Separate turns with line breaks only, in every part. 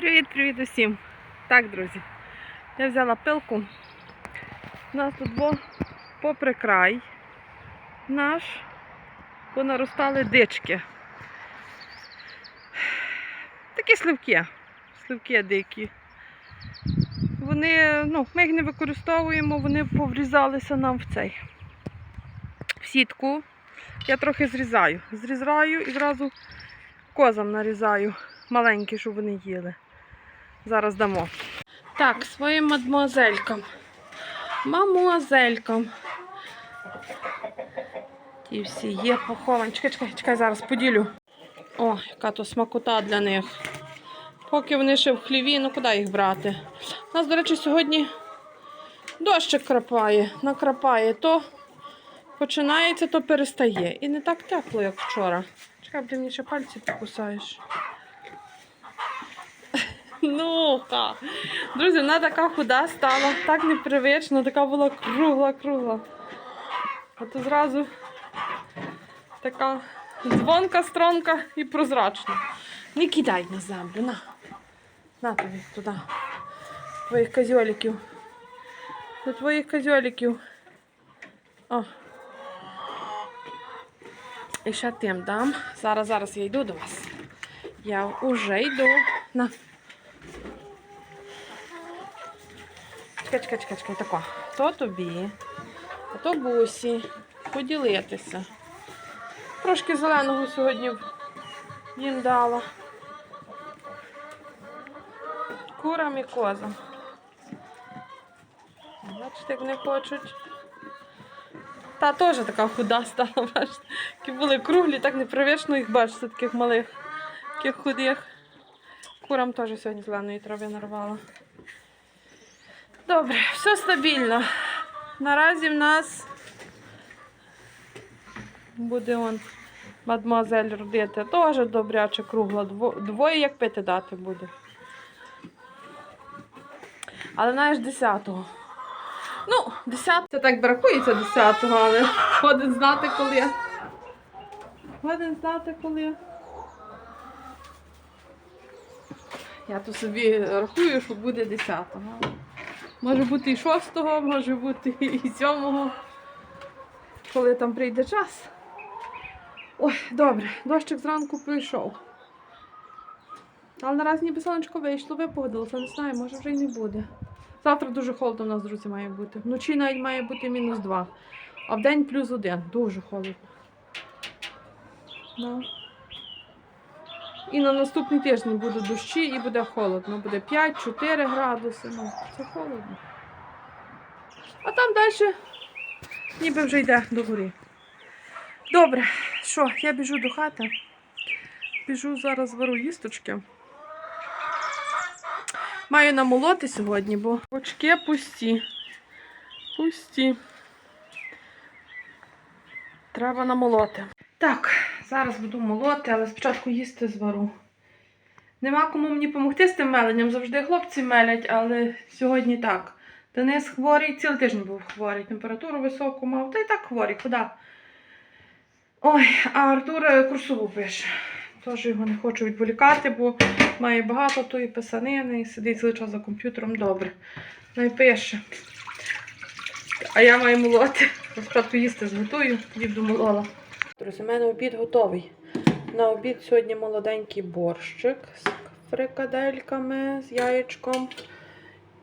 Привіт-привіт усім! Так, друзі, я взяла пилку. У нас тут бо попри край наш понаростали дички. Такі сливки. Сливки дикі. Вони, ну, ми їх не використовуємо, вони поврізалися нам в цей в сітку. Я трохи зрізаю. Зрізаю і зразу козам нарізаю маленькі, щоб вони їли. Зараз дамо. Так, своїм мадмуазелькам. Мамуазелькам. Ті всі є поховані. Чекай, чекай, чекай, зараз поділю. О, яка то смакота для них. Поки вони ще в хліві, ну куди їх брати? У нас, до речі, сьогодні дощик крапає, накрапає. То починається, то перестає. І не так тепло, як вчора. Чекай, блін, мені ще пальці покусаєш. Ну, ка. Друзі, вона така худа стала, так непривично, така була кругла-кругла. А то зразу така дзвонка, стронка і прозрачна. Не кидай на землю, на. На тобі туди. Твоїх козьоликів. До твоїх козьоликів. О. І ще тим дам. Зараз, зараз я йду до вас. Я вже йду. На. Чекай, чекай, чекай, чекай, тако. То тобі, а то бусі. Поділитися. Трошки зеленого сьогодні їм дала. Курам і козам. Бачите, як не хочуть. Та теж така худа стала, бачите. Які були круглі, так непривично їх бачите, таких малих, таких худих. Курам теж сьогодні зеленої трави нарвала. Добре, все стабільно. Наразі в нас буде он мадмуазель родити. Теж добряче кругла. Двоє як пити дати буде. Але знаєш 10-го. Ну, 10 це так бракується 10-го, але годин знати коли. Годин знати коли. Я то собі рахую, що буде 10-го. Може бути і 6-го, може бути і 7-го. Коли там прийде час. Ой, добре, дощик зранку пройшов. Але наразі ніби сонечко вийшло, випогодилося, не знаю, може вже й не буде. Завтра дуже холодно в нас, друзі, має бути. Вночі навіть має бути мінус 2, а в день плюс 1. Дуже холодно. Ну. І на наступний тиждень буде дощі і буде холодно. Буде 5-4 градуси. Ну, це холодно. А там далі ніби вже йде до гори. Добре, що, я біжу до хати. Біжу зараз беру їсточки. Маю намолоти сьогодні, бо бочки пусті. Пусті. Треба намолоти. Так, зараз буду молоти, але спочатку їсти звару. Нема кому мені допомогти з тим меленням. Завжди хлопці мелять, але сьогодні так. Денис хворий, цілий тиждень був хворий, температуру високу мав, та й так хворий, куди? Ой, а Артур е, курсову пише. Тож його не хочу відволікати, бо має багато тої писанини і сидить цілий час за комп'ютером добре. Ну пише. А я маю молоти. Спочатку їсти зготую, тоді буду молола. Друзі, у мене обід готовий. На обід сьогодні молоденький борщик з фрикадельками, з яєчком.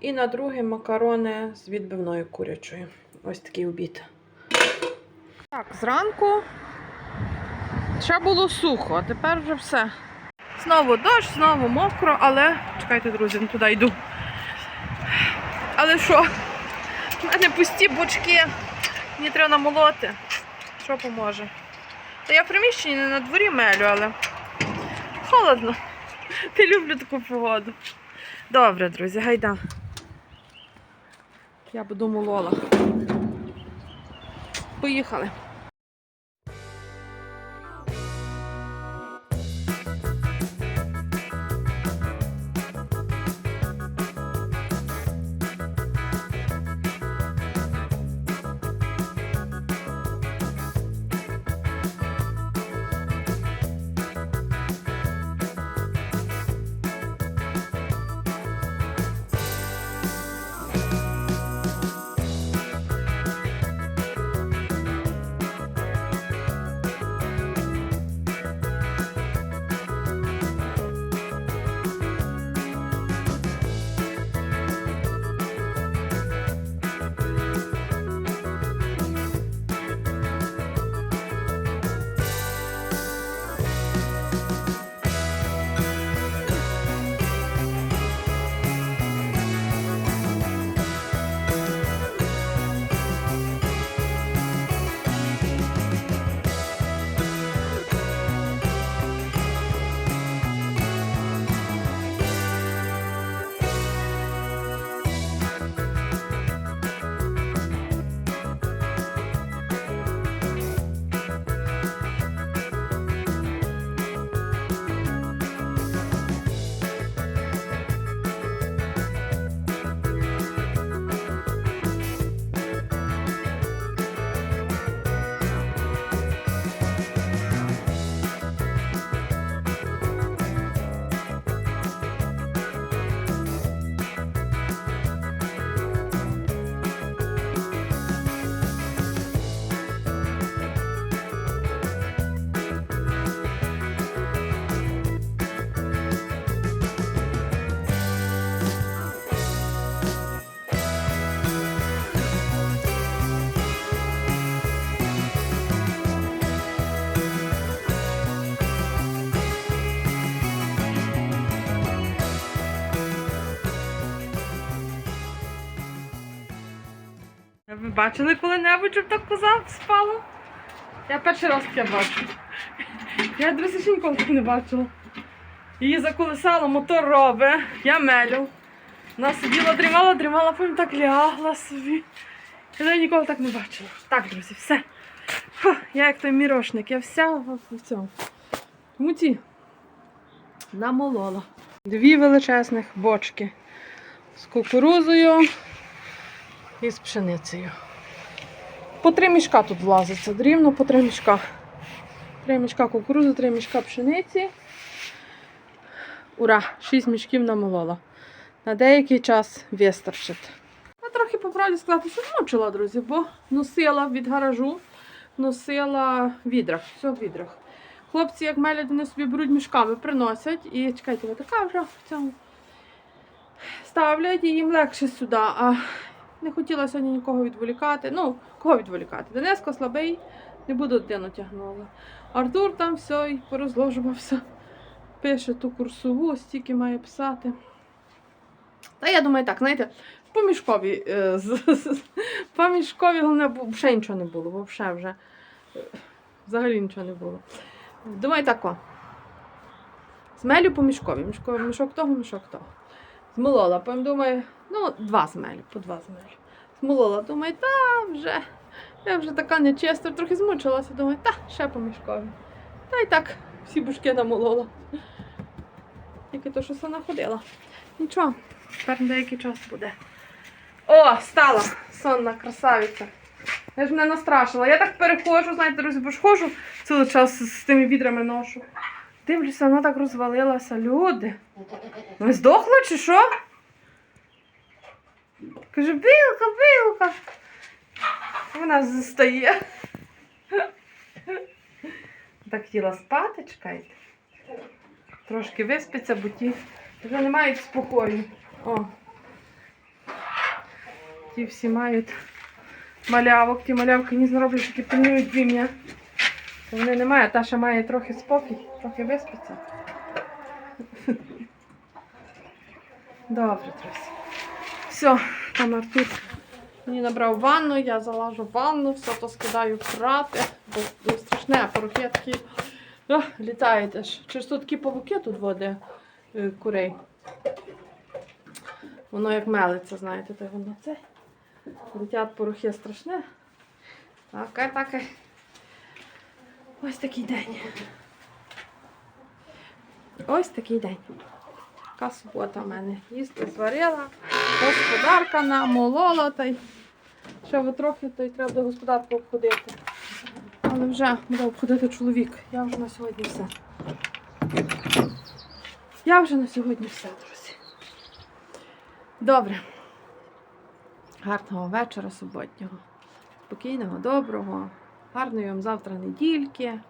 І на другий макарони з відбивною курячою. Ось такий обід. Так, зранку ще було сухо, а тепер вже все. Знову дощ, знову мокро, але. Чекайте, друзі, не туди йду. Але що? У мене пусті бочки. Мені треба намолоти. Що поможе? Та я в приміщенні не на дворі мелю, але холодно. Не люблю таку погоду. Добре, друзі, гайда. Я буду молола. Поїхали. Ви бачили коли-небудь, щоб так коза спала? Я перший раз таке бачу. Я друзі ще ніколи не бачила. Її заколесало, мотор робить, я мелю. Вона сиділа, дрімала, дрімала, потім так лягла собі. Я ніколи так не бачила. Так, друзі, все. Фу, я як той мірошник, я вся в цьому. В муті. Намолола. Дві величезних бочки з кукурузою і з пшеницею. По три мішка тут влазиться, рівно по три мішка. Три мішка кукурузи, три мішка пшениці. Ура! Шість мішків намолола. На деякий час вистачить. Я трохи по правді сказати, змучила, друзі, бо носила від гаражу, носила відрах, все в відрах. Хлопці, як мелять, вони собі беруть мішками, приносять і чекайте, така вже в цьому ставлять і їм легше сюди. А не хотіла сьогодні нікого відволікати. Ну, кого відволікати? Дениско слабий, не буду дитину тягнула. Артур там все і порозложувався. Пише ту курсову, стільки має писати. Та я думаю, так, знаєте, по мішкові, е, з- головне, ще нічого не було, взагалі вже. е, Взагалі нічого не було. Думаю, так о. Змелю по мішкові. Мішок того, мішок того. Змолола. Потім думаю, ну, два змелю, по два змелю. Змолола, думаю, та вже. Я вже така нечиста, трохи змучилася. Думаю, та ще по мішкові. Та й так всі бушки намолола. Тільки то, що сама ходила. Нічого, тепер деякий час буде. О, стала! Сонна красавиця. Я ж мене настрашила. Я так перехожу, знаєте, друзі, бо ж ходжу цілий час з тими відрами ношу. Дивлюся, вона так розвалилася. Люди. Ви здохли чи що? Каже, білка, білка. Вона застає. Так хотіла спати, чекайте. Трошки виспиться, бо ті вже не мають спокою. О. Ті всі мають малявок, ті малявки не зроблять, такі пильнують вім'я. Вони не мають, та ще має трохи спокій, трохи виспиться. Добре, друзі. Все, там Артур мені набрав ванну, я залажу в ванну, все то скидаю прати, бо бо страшне, порохи такі о, літають аж. Через тут такі павуки тут води е, курей. Воно як мелиться, знаєте, то воно це. Летять порохи страшне. Так, так. Ось такий день. Ось такий день. Така субота в мене. Їсти зварила, господарка намолола та й ще ви трохи, то й треба до господарку обходити. Але вже буде обходити чоловік. Я вже на сьогодні все. Я вже на сьогодні все, друзі. Добре. Гарного вечора суботнього. Спокійного, доброго. Гарної вам завтра недільки.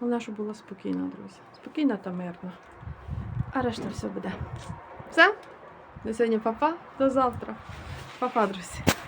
Головне, щоб було спокійно, друзі. Спокійно та мирно. А решта все буде. Все? На сьогодні папа. До завтра. Папа, друзі.